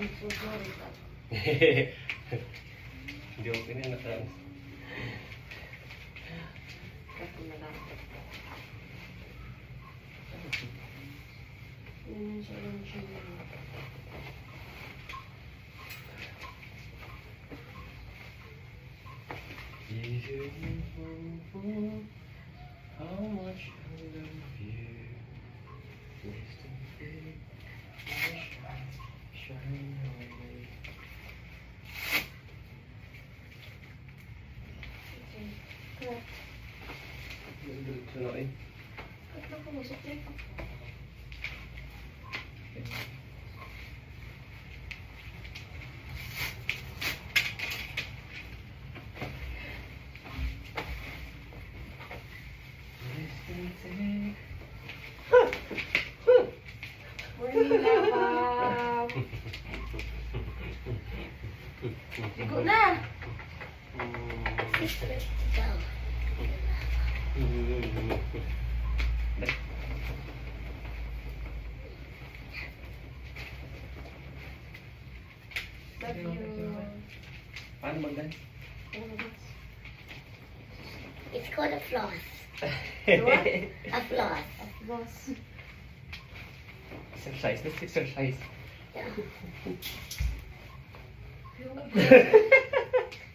so sorry ka. Hindi okay na na-trans. Kato na lang. Yun siya lang siya lang. Is it you how much I love you? Wasting big, shine, shine away. Kat, Tunoy. kat na ko sa trip ako. Wasting Sigo na. Love you. Paano mag-dance? It's called a floss. What? A floss. Boss. exercise. Let's exercise. Yeah.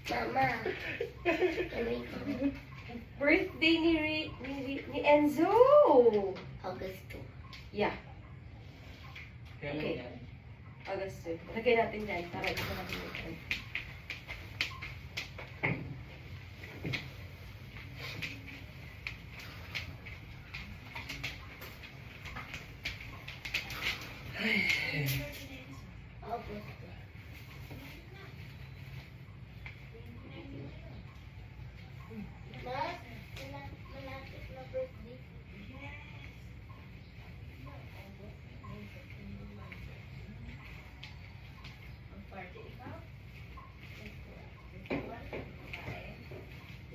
Mama. Birthday ni, Ri- ni, Ri- ni Enzo. August 2. Yeah. Okay. August 2. Lagay natin dyan para ko natin ito. August 2. Ma, malapit malapit na birthday.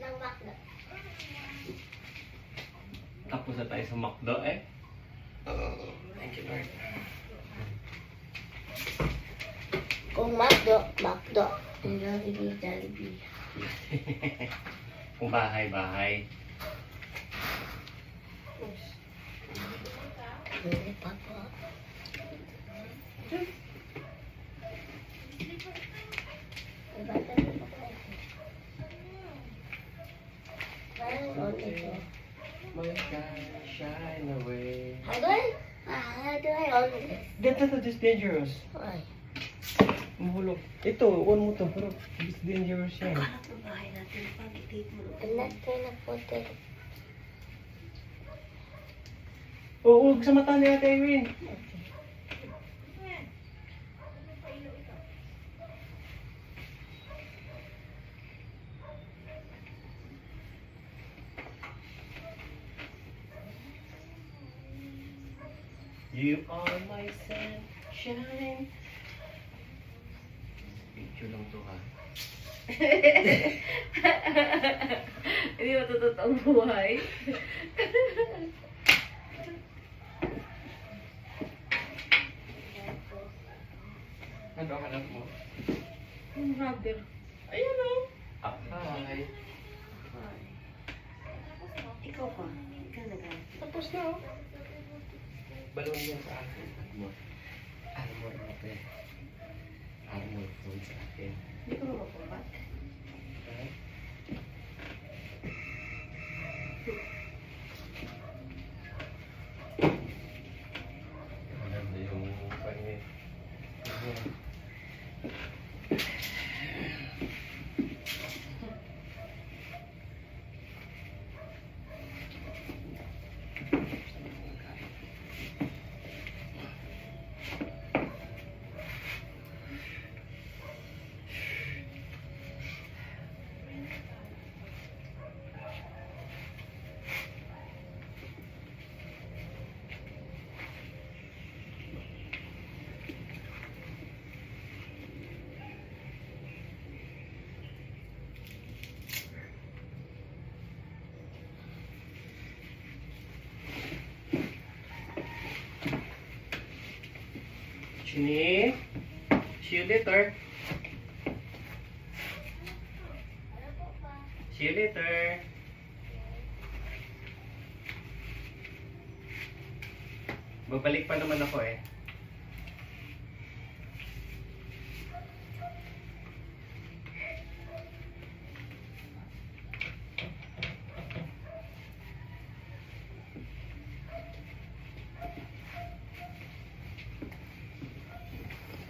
Nang bakla. Tapos na tayo sa McDo eh. Thank you, Lord. Kung Macdo, Macdo. Jollibee, Jollibee. Kung bahay-bahay. Hindi pa po. Ang bata na pa tayo. Parang only ko. My God, shine away. How do I, ah, how do I on this? Dito to, this dangerous. Ay, Mahulog. Ito, on mo to, pero this dangerous yan. I'm not gonna put it. Oo, huwag sa mata ni Ate Irene. You are my sunshine. Picture lang to ha. Hindi mo totoong buhay. Ano ang hanap mo? Yung rubber. Ayun o. Ah, hi. Ikaw pa. Ikaw na. Tapos na oh. Balon yan sa akin. Armor. Armor ate. Armor phone sa akin. Hindi ko mapapabat. Ha? Maganda yung kanya. Later. See you later. Babalik pa naman ako eh.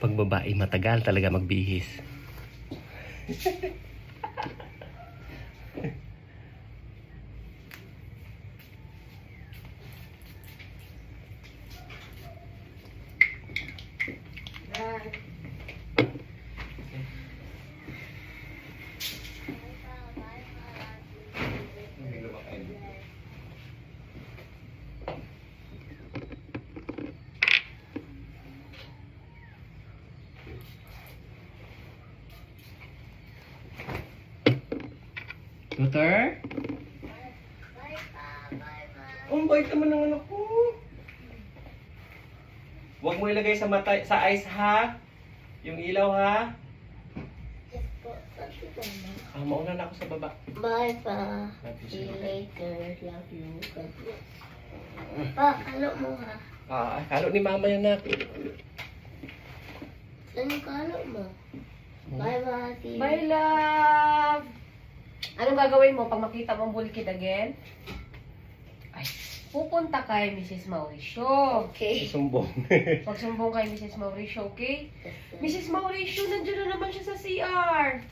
Pag babae matagal talaga magbihis. Bye. Bye. Bye, bye. Oh, ang bait naman ng anak ko. Huwag mo ilagay sa mata, sa eyes ha. Yung ilaw ha. Yes po. Ah, mauna na ako sa baba. Bye, pa. Love you, See you later. Love you. God bless. Pa, kalo mo ha. Ah, kalo ni mama yan na. Saan yung kalo mo? Bye, bye. See you. Bye, love! Anong gagawin mo pag makita mong bulikid again? Ay, pupunta kay Mrs. Mauricio. Okay. Sumbong. Magsumbong kay Mrs. Mauricio, okay? Mrs. Mauricio, nandiyan na naman siya sa CR.